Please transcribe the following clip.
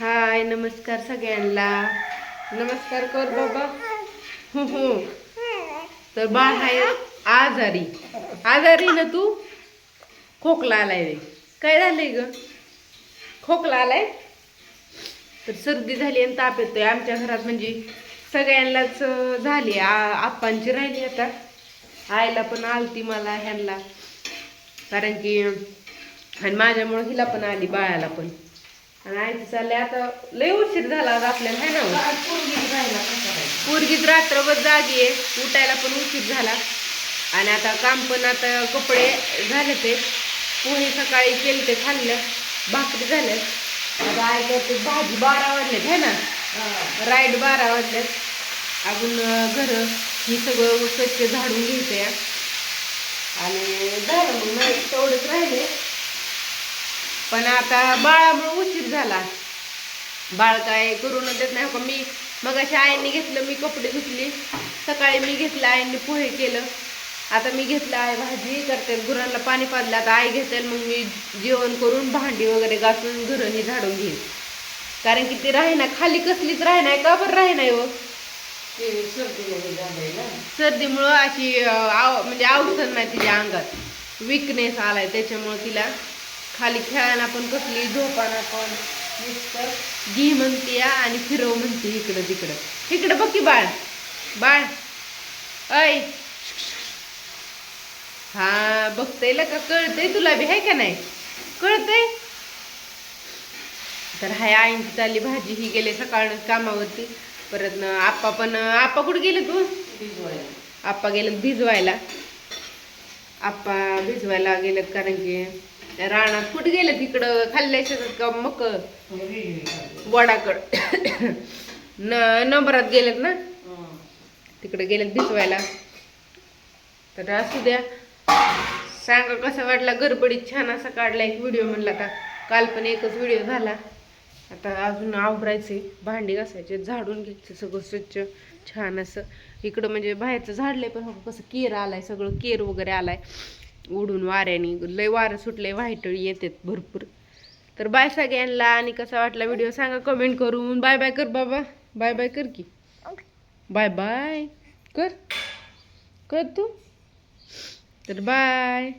हाय नमस्कार सगळ्यांना. नमस्कार कर बाबा. हो तर बाळ हाय आजारी. आजारी ना तू? खोकला आलाय रे. काय झालंय ग? खोकला आलाय? तर सर्दी झाली आणि ताप येतोय. आमच्या घरात म्हणजे सगळ्यांनाच झाली. आ- आप्पांची राहिली आता. आईला पण आलती मला ह्यांना. कारण की आणि माझ्यामुळं हिला पण आली बाळाला पण. आणि आईचं चाललंय आता लय उशीर झाला आज आपल्याला है ना हो? पोरगीच रात्रभर जागी आहे उठायला पण उशीर झाला. आणि आता काम पण आता कपडे झाले ते पोहे सकाळी केले ते खाल्लं भाकरी झाल्या. आता आई करते भाजी बारा वाजलेत है ना? राईट बारा वाजलेत. अजून घर ही सगळं स्वच्छ झाडून घ्यायचंय. आणि झालं मग नाही तेवढेच राहिले. पण आता बाळामुळे उशीर झाला. बाळ काय करून देत नाही. का मी मग अशा आईने घेतलं मी कपडे धुतली. सकाळी मी घेतलं आईने पोहे केलं. आता मी घेतलं आहे भाजी करते गुरांना पाणी पाजलं. आता आई घेते मग मी जेवण करून भांडी वगैरे घासून घरही झाडून घेईन. कारण की ती राही ना खाली कसलीच राही नाही. का बरं राही नाही हो? सर्दीमुळं अशी आव म्हणजे अवसर नाही तिच्या अंगात. विकनेस आलाय त्याच्यामुळं तिला. खाली खेळायला पण कसली झोपाना पण नुसतं घी म्हणते आणि फिरव म्हणते इकडं तिकडं. इकडं बघ की बाळ. बाळ. ऐ. हा बघतय का कळतंय तुला बी आहे का नाही? कळतंय? तर हाय आईंची चालली भाजी ही गेले सकाळ कामावरती. परत न आप्पा पण आप्पा कुठे गेले तू? आप्पा गेलेत भिजवायला. आप्पा भिजवायला गेलेत कारण की त्या रानात कुठे गेलेत तिकडं? खाल्ल्या शेतात का मक? वडाकड. न नंबरात गेलेत ना? तिकडे गेलेत भिजवायला. तर असू द्या. सांगा कसा वाटला? गडबडीत छान असा काढला एक व्हिडिओ म्हणला का काल पण एकच व्हिडिओ झाला. आता अजून आवरायचे भांडी घासायचे झाडून घ्यायचं सगळं स्वच्छ छान असं. इकडं म्हणजे बाहेरचं झाडलंय पण कसं केर आलाय सगळं केर वगैरे आलाय. उडून वाऱ्याने लय वारं सुटलंय व्हायटळी येतात भरपूर. तर बाय सगळ्यांना आणि कसा वाटला व्हिडिओ सांगा कमेंट करून. बाय बाय कर बाबा. बाय बाय कर की. बाय बाय कर. कर तू. तर बाय